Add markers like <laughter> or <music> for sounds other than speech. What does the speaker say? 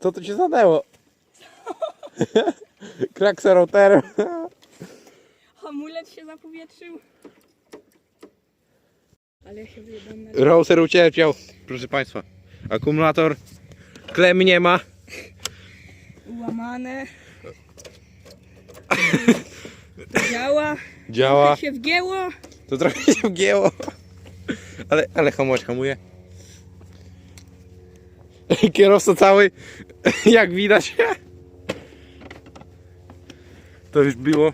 Co tu się stanęło? Kraksa routerem. Hamulec się zapowietrzył. Ale ja się wyjebam na Router ucierpiał, proszę Państwa. Akumulator klem nie ma. łamane. <laughs> Działa. Działa. się wgięło. To trochę się wgięło. Ale, ale hamować hamuje. Kierowca cały, jak widać. To już było